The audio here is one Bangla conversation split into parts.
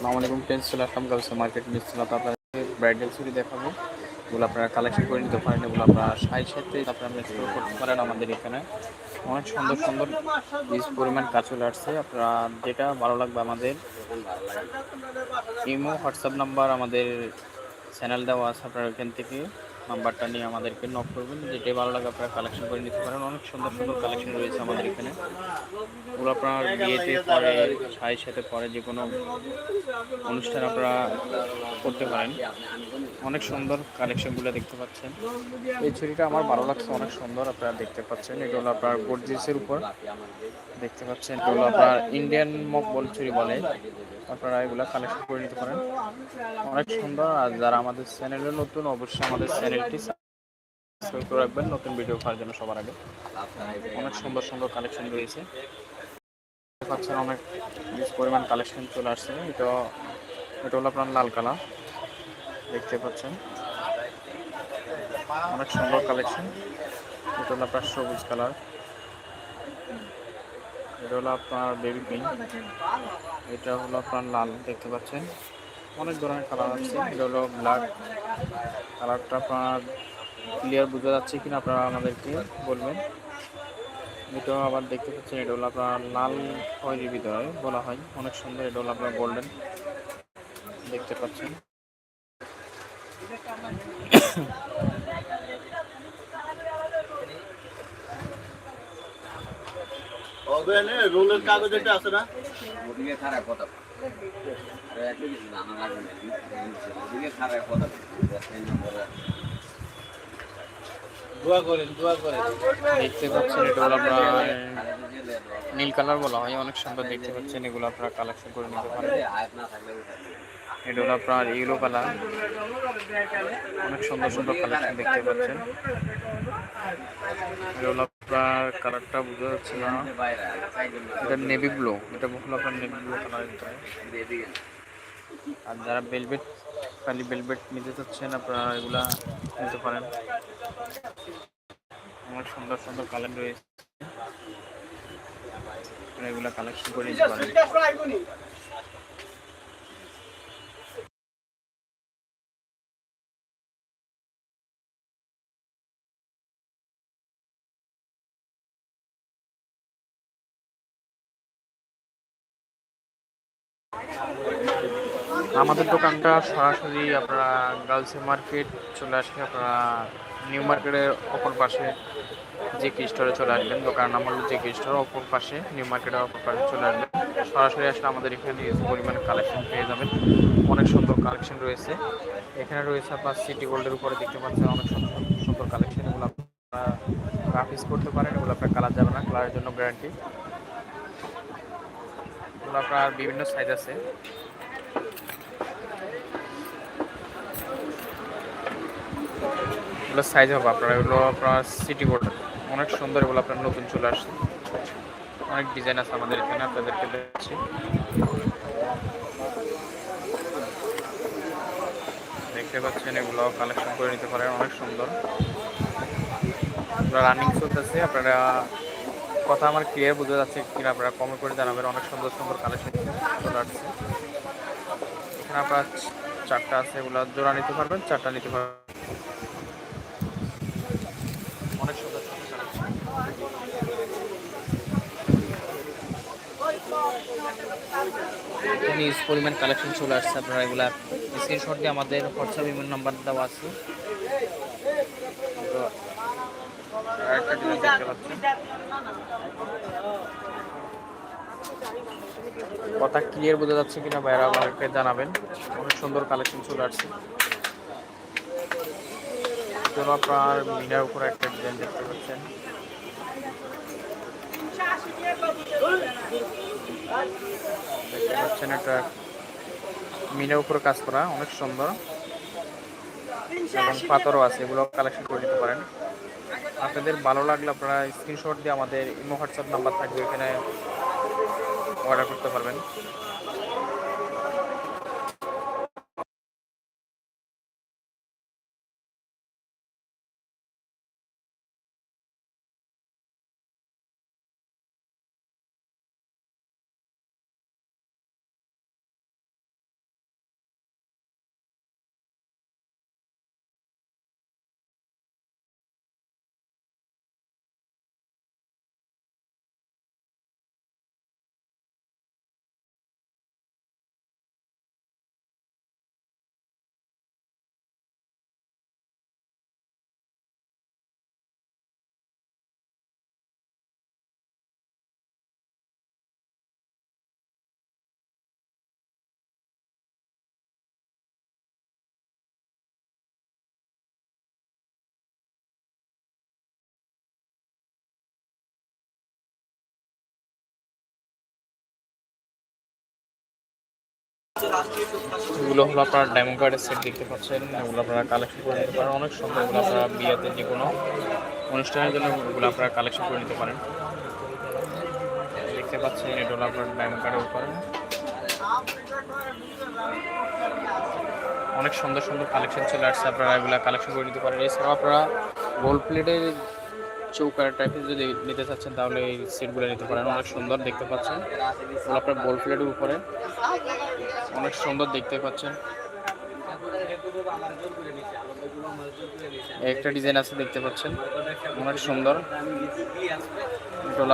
আসসালামু আলাইকুম ফ্রেন্ডস চলে আসলাম গার্লস মার্কেট মিসলা তো আপনাদের ব্রাইডাল চুরি দেখাবো। ওগুলো আপনারা কালেকশন করে নিতে পারেন, এগুলো আপনারা সাই সাথে আপনারা স্টোর করতে পারেন আমাদের এখানে। অনেক সুন্দর সুন্দর বিশ পরিমাণ কাচল চলে আসছে। আপনারা যেটা ভালো লাগবে আমাদের, ইমো, হোয়াটসঅ্যাপ নাম্বার আমাদের চ্যানেল দেওয়া আছে আপনারা এখান থেকে। নাম্বারটা নিয়ে আমাদেরকে নক করবেন, যেটাই ভালো লাগে আপনারা কালেকশন করে নিতে পারেন। অনেক সুন্দর সুন্দর কালেকশন রয়েছে আমাদের এখানে। ওগুলো আপনার বিয়েতে পরে সাইয়ের সাথে পরে যে কোনো অনুষ্ঠান আপনারা করতে পারেন। অনেক সুন্দর কালেকশনগুলো দেখতে পাচ্ছেন। এই ছুরিটা আমার ভালো লাগছে, অনেক সুন্দর আপনারা দেখতে পাচ্ছেন। এটা আপনার গোর্জিসের উপর। দেখতে পাচ্ছেন, এটা আপনার ইন্ডিয়ান মকবল ছুরি বলে। আপনারা এগুলো কালেকশন করে নিতে পারেন। অনেক সুন্দর। আর যারা আমাদের চ্যানেলে নতুন, অবশ্যই আমাদের চ্যানেলটি সাবস্ক্রাইব করে রাখবেন, নতুন ভিডিও পাওয়ার জন্য সবার আগে। অনেক সুন্দর সুন্দর কালেকশন রয়েছে। পাচ্ছেন অনেক বেশ পরিমাণ কালেকশন চলে আসছে। এটা এটা হলো আপনার লাল কালার। দেখতে পাচ্ছেন। অনেক সুন্দর কালেকশন এটা হলো আপনার সবুজ কালার। এটা হলো আপনার বেবি পিঙ্ক এটা হলো আপনার লাল, দেখতে পাচ্ছেন। অনেক ধরনের কালার আছে। এটা হলো ব্ল্যাক কালারটা আপনার ক্লিয়ার বোঝা যাচ্ছে কিনা আপনারা আমাদেরকে বলবেন। এটা আবার দেখতে পাচ্ছেন, এটা হলো আপনার লাল খয়েরি ভিতরে বলা হয়। অনেক সুন্দর, এটা হলো আপনার গোল্ডেন দেখতে পাচ্ছেন। রোলের কাগজ আছে না? ওদিকে দেখতে পাচ্ছেন নীল কালার বলা হয়, অনেক সুন্দর দেখতে পাচ্ছেন এগুলো আপনারা কালেকশন করে নিতে পারেন। আপনার ইয়েলো কালার অনেক সুন্দর সুন্দর কালেকশন দেখতে পাচ্ছেন। আপনার কালারটা বোঝা যাচ্ছে না। এটা নেভি ব্লু এটা হলো আপনার নেভি ব্লু কালার আর যারা বেলভেট খালি বেলভেট নিতে চাচ্ছেন, আপনারা এগুলা নিতে পারেন। অনেক সুন্দর সুন্দর কালার রয়েছে। আপনারা এগুলা কালেকশন করে নিতে পারেন। আমাদের দোকানটা সরাসরি আপনারা গার্লস মার্কেট চলে আসলে আপনারা নিউ মার্কেটের অপর পাশে যে কি স্টোরে চলে আসবেন, দোকানের নাম হলো যে কি স্টোর অপর পাশে, নিউ মার্কেটের অপর পাশে চলে আসবেন। সরাসরি আসলে আমাদের এখানে ইউজ পরিমাণে কালেকশন পেয়ে যাবেন। অনেক সুন্দর কালেকশন রয়েছে। এখানে রয়েছে আপনার সিটি গোল্ডের উপরে দেখতে পাচ্ছেন অনেক সুন্দর সুন্দর কালেকশন এগুলো আপনারা গ্রাফিক্স করতে পারেন, এগুলো আপনার কালার যাবে না কালারের জন্য গ্যারান্টি এগুলো আপনার বিভিন্ন সাইজ আছে। এগুলো সাইজ হবে আপনার, এগুলো আপনার সিটি বোর্ড অনেক সুন্দর এগুলো আপনার নতুন চলে আসছে। অনেক ডিজাইন আছে আমাদের এখানে, আপনাদেরকে দেখছি দেখতে পাচ্ছেন এগুলো কালেকশন করে নিতে পারেন, অনেক সুন্দর। রানিং চলতেছে, আপনারা কথা আমার ক্লিয়ার বোঝা যাচ্ছে কিনা আপনারা কমেন্ট করে জানাবেন। অনেক সুন্দর সুন্দর কালেকশন চলে আসছে। এখানে আপনার চারটা আছে, এগুলো জোড়া নিতে পারবেন, চারটা নিতে পারবেন। অনেক কালেকশন পরিমাণ কালেকশন চলে আসছে। আপনারা এগুলা স্ক্রিনশট দিয়ে আমাদের হোয়াটসঅ্যাপ ইমেল নাম্বার দেওয়া আছে। কথা ক্লিয়ার বোঝা যাচ্ছে কিনা বাইরে আমাদেরকে জানাবেন। অনেক সুন্দর কালেকশন চলে আসছে। আপনার মিনার উপরে একটা ডিজাইন দেখতে পাচ্ছেন দেখতে পাচ্ছেন একটা মিনার উপরে কাজ করা, অনেক সুন্দর। এবং পাথরও আছে এগুলো কালেকশন করে নিতে পারেন। আপনাদের ভালো লাগলে আপনারা স্ক্রিনশট দিয়ে আমাদের ইমো হোয়াটসঅ্যাপ নাম্বার থাকবে এখানে অর্ডার করতে পারবেন। এগুলো হলো আপনার ডায়মন্ড কার্ডের সেট দেখতে পাচ্ছেন। এগুলো আপনারা কালেকশন করে নিতে পারেন। অনেক সুন্দর এগুলো আপনারা বিয়েতে যে কোনো অনুষ্ঠানের জন্য এগুলো আপনারা কালেকশন করে নিতে পারেন। দেখতে পাচ্ছেন, এটা হলো আপনার ডায়মন্ড কার্ডের উপরে। অনেক সুন্দর সুন্দর কালেকশন চলে আসছে। আপনারা এগুলো কালেকশন করে নিতে পারেন। এছাড়াও আপনারা গোল্ড প্লেটের চৌকার টাইপের যদি নিতে চাচ্ছেন, তাহলে এই সেটগুলো নিতে পারেন। অনেক সুন্দর দেখতে পাচ্ছেন। আপনার গোল্ড প্লেটের উপরে। অনেক সুন্দর দেখতে পাচ্ছেন। একটা ডিজাইন আছে দেখতে পাচ্ছেন। অনেক সুন্দর।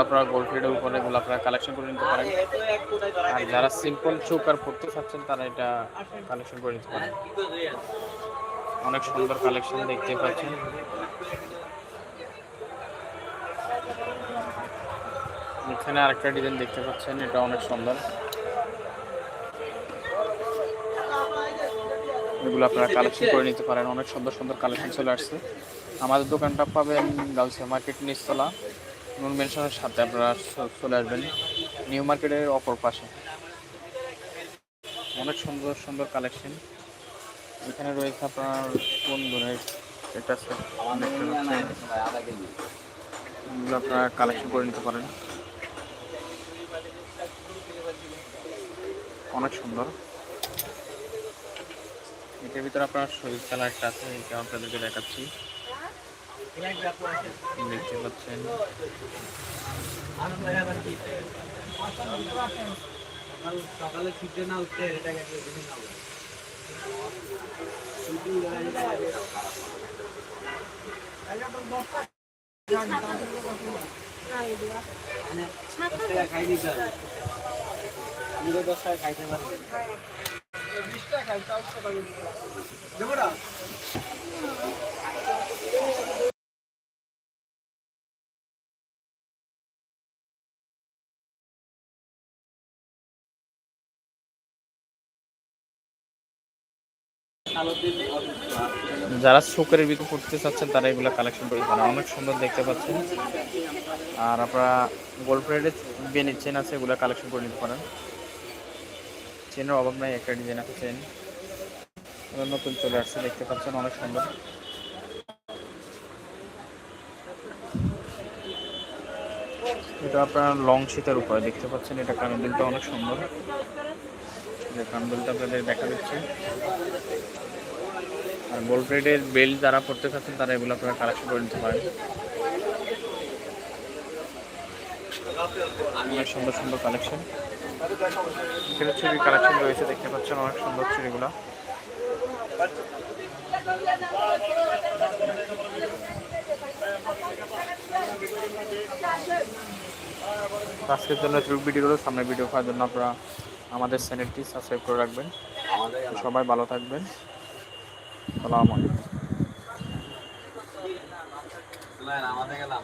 আপনারা গোল্ড প্লেটের উপরে গোলাপরা কালেকশন করে নিতে পারেন। আর যারা সিম্পল চৌকার পড়তে চাচ্ছেন, তারা এটা কালেকশন করে নিতে পারেন। অনেক সুন্দর কালেকশন দেখতে পাচ্ছেন। এখানে আরেকটা ডিজাইন দেখতে পাচ্ছেন, এটা অনেক সুন্দর। এগুলো আপনারা কালেকশন করে নিতে পারেন, অনেক সুন্দর সুন্দর কালেকশন চলে আসছে। আমাদের দোকানটা পাবেন গাউসিয়া মার্কেট নিচতলা নুন মেনশনের সাথে আপনারা চলে আসবেন নিউ মার্কেটের অপর পাশে। অনেক সুন্দর সুন্দর কালেকশন এখানে রয়েছে আপনার কোন ধরনের এটা আপনারা কালেকশন করে নিতে পারেন। সুন্দর। এটার ভিতরে আপনার শরীর একটা আছে এটা আপনাদেরকে দেখাচ্ছি। দেখতে পাচ্ছেন। সকালে ছুটে না উঠতে এটাকে খাই দিতে হবে খাইতে পারি যারা শোকের ভিতর করতে চাচ্ছেন, তারা এগুলো কালেকশন করতে পারেন অনেক সুন্দর দেখতে পাচ্ছেন। আর আপনারা গোল্ড প্লেটের বেনের চেন আছে, এগুলো কালেকশন করে নিতে পারেন। চেনের অভাব নাই একটা ডিজাইন আছে চেন নতুন চলে আসছে, দেখতে পাচ্ছেন অনেক সুন্দর। এটা আপনার লং শীতের উপরে, দেখতে পাচ্ছেন, এটা কানদুলটা অনেক সুন্দর। যে কানদুলটা আপনাদের দেখা দিচ্ছে। আর গোল্ড প্লেটের বেল্ট যারা পড়তে চাচ্ছেন, তারা এগুলো আপনারা কালেকশন করে নিতে পারেন। অনেক সুন্দর সুন্দর কালেকশন এখানে চুরি কালেকশন রয়েছে, দেখতে পাচ্ছেন অনেক সুন্দর চুরিগুলো আজকের জন্য এতটুকু ভিডিও হলো সামনের ভিডিও পাওয়ার জন্য আপনারা আমাদের চ্যানেলটি সাবস্ক্রাইব করে রাখবেন। সবাই ভালো থাকবেন। সালাম আলাইকুম। আমাদের গেলাম।